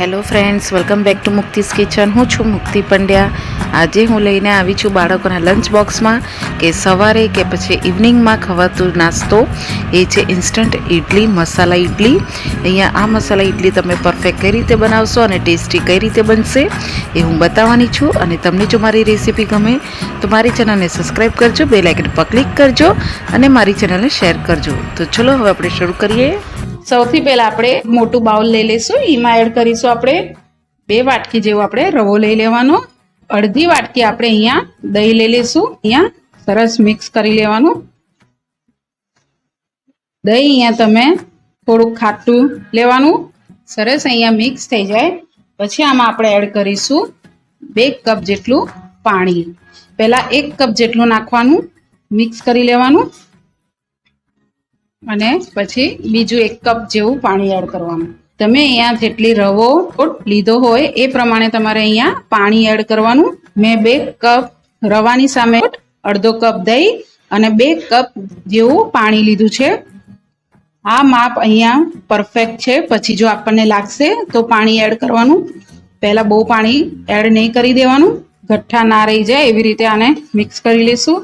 Hello friends, welcome back to Mukti's kitchen. હું છું મુક્તિ પંડ્યા. આજે હું લઈને આવી છું બાળકોના લંચ બોક્સમાં કે સવારે કે પછી ઇવનિંગમાં ખવાતું નાસ્તો. એ છે ઇન્સ્ટન્ટ ઇડલી મસાલા ઇડલી અહીંયા આ મસાલા ઇડલી તમે પરફેક્ટ કઈ રીતે બનાવશો અને ટેસ્ટી કઈ રીતે બનશે એ હું બતાવવાની છું. અને તમને જો મારી રેસીપી ગમે તો મારી ચેનલને સબસ્ક્રાઈબ કરજો બે લાઇકન પર ક્લિક કરજો અને મારી ચેનલને શેર કરજો. તો ચલો હવે આપણે શરૂ કરીએ. સૌથી પહેલા આપણે મોટું બાઉલ લઈ લઈશું. એમાં એડ કરીશું આપણે બે વાટકી જેવો આપણે રવો લઈ લેવાનો. અડધી વાટકી આપણે અહીંયા દહીં લઈ લઈશું. અહીંયા સરસ મિક્સ કરી લેવાનું. દહીં અહીંયા તમે થોડુંક ખાટું લેવાનું. સરસ અહીંયા મિક્સ થઈ જાય. પછી આમાં આપણે એડ કરીશું બે કપ જેટલું પાણી. પહેલા એક કપ જેટલું નાખવાનું. મિક્સ કરી લેવાનું. અને પછી બીજું એક કપ જેવું પાણી એડ કરવાનું. તમે અહીંયા જેટલી રવો લીધો હોય એ પ્રમાણે તમારે અહીંયા પાણી એડ કરવાનું. મેં બે કપ રવાની સામે અડધો કપ દહીં અને બે કપ જેવું પાણી લીધું છે. આ માપ અહીંયા પરફેક્ટ છે. પછી જો આપણને લાગશે તો પાણી એડ કરવાનું. પહેલા બહુ પાણી એડ નહીં કરી દેવાનું. ગઠ્ઠા ના રહી જાય એવી રીતે આને મિક્સ કરી લઈશું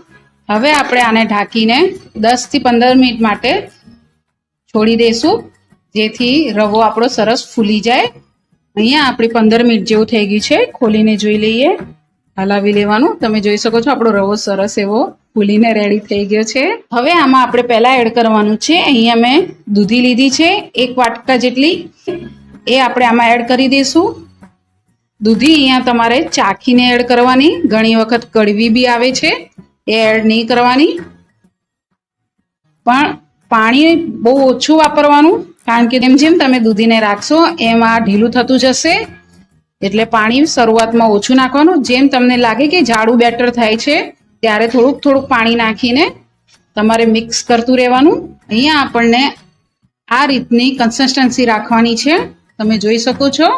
હવે આપણે આને ઢાંકીને દસથી પંદર મિનિટ માટે છોડી દઈશું જેથી રવો આપણો સરસ ફૂલી જાય. અહીંયા આપણી પંદર મિનિટ જેવું થઈ ગયું છે. ખોલીને જોઈ લઈએ. હલાવી લેવાનું. તમે જોઈ શકો છો આપણો રવો સરસ એવો ફૂલીને રેડી થઈ ગયો છે. હવે આમાં આપણે પહેલાં એડ કરવાનું છે. અહીંયા મેં દૂધી લીધી છે. એક વાટકા જેટલી. એ આપણે આમાં એડ કરી દઈશું. દૂધી અહીંયા તમારે ચાખીને એડ કરવાની. ઘણી વખત કડવી બી આવે છે. એ એડ નહીં કરવાની. પણ પાણી બહુ ઓછું વાપરવાનું, કારણ કે જેમ જેમ તમે દૂધીને રાખશો, એમ આ ઢીલું થતું જશે. એટલે પાણી શરૂઆતમાં ઓછું નાખવાનું. જેમ તમને લાગે કે ઝાડું બેટર થાય છે, ત્યારે થોડુંક થોડુંક પાણી નાખીને તમારે મિક્સ કરતું રહેવાનું. અહીંયા આપણને આ રીતની કન્સિસ્ટન્સી રાખવાની છે. તમે જોઈ શકો છો.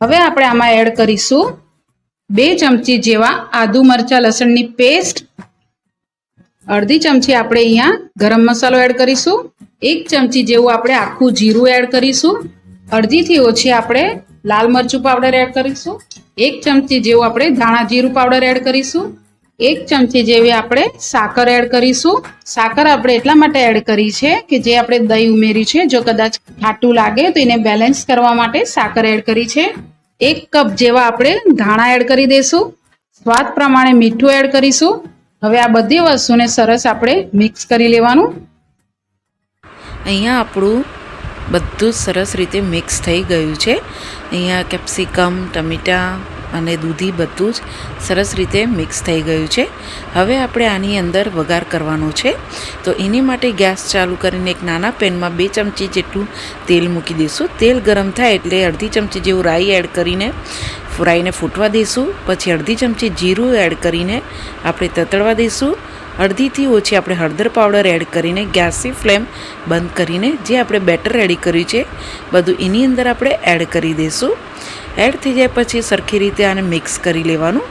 હવે આપણે આમાં એડ કરીશું બે ચમચી જેવા આદુ મરચા લસણની પેસ્ટ અડધી ચમચી આપણે અહીંયા ગરમ મસાલો એડ કરીશું. એક ચમચી જેવું આપણે આખું જીરું એડ કરીશું. અડધીથી ઓછી આપણે લાલ મરચું પાવડર એડ કરીશું. એક ચમચી જેવું આપણે ધાણા જીરું પાવડર એડ કરીશું. એક ચમચી જેવી આપણે સાકર એડ કરીશું. સાકર આપણે એટલા માટે એડ કરી છે કે જે આપણે દહીં ઉમેરી છે. જો કદાચ ખાટું લાગે તો એને બેલેન્સ કરવા માટે સાકર એડ કરી છે. એક કપ જેવા આપણે ધાણા એડ કરી દઈશું સ્વાદ પ્રમાણે મીઠું એડ કરીશું. હવે આ બધી વસ્તુને સરસ આપણે મિક્સ કરી લેવાનું. અહીંયા આપણું બધું સરસ રીતે મિક્સ થઈ ગયું છે. અહીંયા કેપ્સિકમ ટમેટાં અને દૂધી બધું જ સરસ રીતે મિક્સ થઈ ગયું છે. હવે આપણે આની અંદર વઘાર કરવાનો છે. તો એની માટે ગેસ ચાલુ કરીને એક નાના પેનમાં બે ચમચી જેટલું તેલ મૂકી દઈશું. તેલ ગરમ થાય એટલે અડધી ચમચી જેવું રાઈ એડ કરીને રાઈને ફૂટવા દઈશું. પછી અડધી ચમચી જીરું એડ કરીને આપણે તતડવા દઈશું. અડધીથી ઓછી આપણે હળદર પાવડર એડ કરીને ગેસની ફ્લેમ બંધ કરીને જે આપણે બેટર રેડી કર્યું છે, બધું એની અંદર આપણે એડ કરી દઈશું. એડ થઈ જાય પછી સરખી રીતે આને મિક્સ કરી લેવાનું.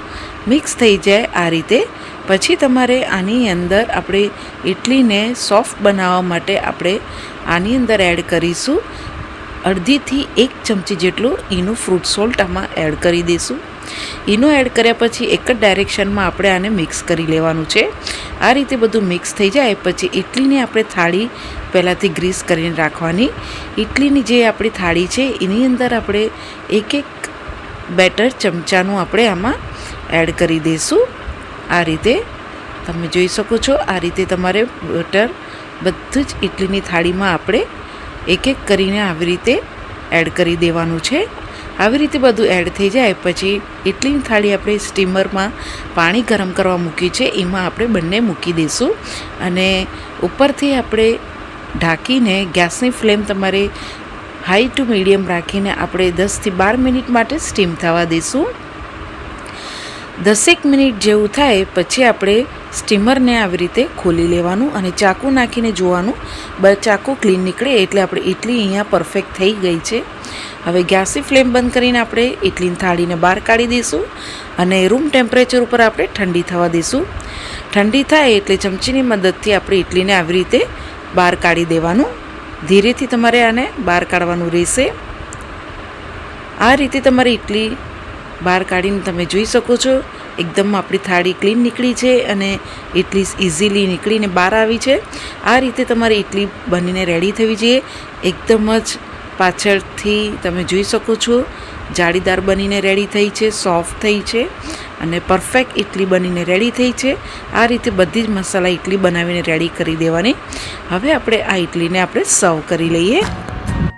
મિક્સ થઈ જાય આ રીતે. પછી તમારે આની અંદર આપણે ઇડલીને સોફ્ટ બનાવવા માટે આપણે આની અંદર એડ કરીશું. અડધીથી એક ચમચી જેટલું ઈનું ફ્રૂટ સોલ્ટ આમાં એડ કરી દઈશું. ઈનો એડ કર્યા પછી એક જ ડાયરેક્શનમાં આપણે આને મિક્સ કરી લેવાનું છે. આ રીતે બધું મિક્સ થઈ જાય પછી ઇડલીને આપણે થાળી પહેલાંથી ગ્રીસ કરીને રાખવાની. ઇડલીની જે આપણી થાળી છે, એની અંદર આપણે એક એક બેટર ચમચાનું આપણે આમાં એડ કરી દઈશું. આ રીતે તમે જોઈ શકો છો, આ રીતે તમારે બટર બધું જ ઇડલીની થાળીમાં આપણે એક એક કરીને આવી રીતે એડ કરી દેવાનું છે. આવી રીતે બધું એડ થઈ જાય પછી ઇડલીની થાળી આપણે સ્ટીમરમાં પાણી ગરમ કરવા મૂકી છે, એમાં આપણે બંને મૂકી દઈશું. અને ઉપરથી આપણે ઢાંકીને ગેસની ફ્લેમ તમારે હાઈ ટુ મીડિયમ રાખીને આપણે દસથી બાર મિનિટ માટે સ્ટીમ થવા દઈશું. દસેક મિનિટ જેવું થાય પછી આપણે સ્ટીમરને આવી રીતે ખોલી લેવાનું અને ચાકુ નાખીને જોવાનું. બ ચાકુ ક્લીન નીકળે એટલે આપણે ઇડલી અહીંયા પરફેક્ટ થઈ ગઈ છે. હવે ગેસી ફ્લેમ બંધ કરીને આપણે ઇડલીની થાળીને બહાર કાઢી દઈશું અને રૂમ ટેમ્પરેચર ઉપર આપણે ઠંડી થવા દઈશું. ઠંડી થાય એટલે ચમચીની મદદથી આપણે ઇડલીને આવી રીતે બહાર કાઢી દેવાનું. ધીરેથી તમારે આને બહાર કાઢવાનું રહેશે. આ રીતે તમારી ઇડલી બહાર કાઢીને તમે જોઈ શકો છો. એકદમ આપણી થાળી ક્લીન નીકળી છે અને ઇડલી ઇઝીલી નીકળીને બહાર આવી છે. આ રીતે તમારી ઇડલી બનીને રેડી થવી જોઈએ. એકદમ જ પાછળથી તમે જોઈ શકો છો, જાળીદાર બનીને રેડી થઈ છે સોફ્ટ થઈ છે અને પરફેક્ટ ઇડલી બનીને રેડી થઈ છે. આ રીતે બધી જ મસાલા ઇડલી બનાવીને રેડી કરી દેવાની. હવે આપણે આ ઇડલીને આપણે સર્વ કરી લઈએ.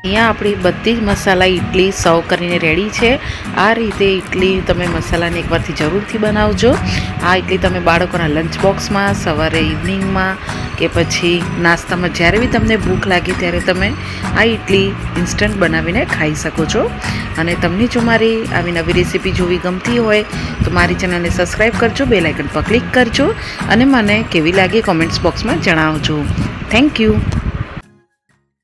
અહીંયા આપણી બધી જ મસાલા ઇડલી સર્વ કરીને રેડી છે. આ રીતે ઇડલી તમે મસાલાને એકવારથી જરૂરથી બનાવજો. આ ઇડલી તમે બાળકોના લંચ બોક્સમાં સવારે ઇવનિંગમાં કે પછી નાસ્તામાં જ્યારે બી તમને ભૂખ લાગે ત્યારે તમે આ ઇડલી ઇન્સ્ટન્ટ બનાવીને ખાઈ શકો છો. અને તમને જો મારી આવી નવી રેસીપી જોવી ગમતી હોય તો મારી ચેનલને સબસ્ક્રાઈબ કરજો બે લાઇકન પર ક્લિક કરજો અને મને કેવી લાગે કોમેન્ટ્સ બોક્સમાં જણાવજો. Thank you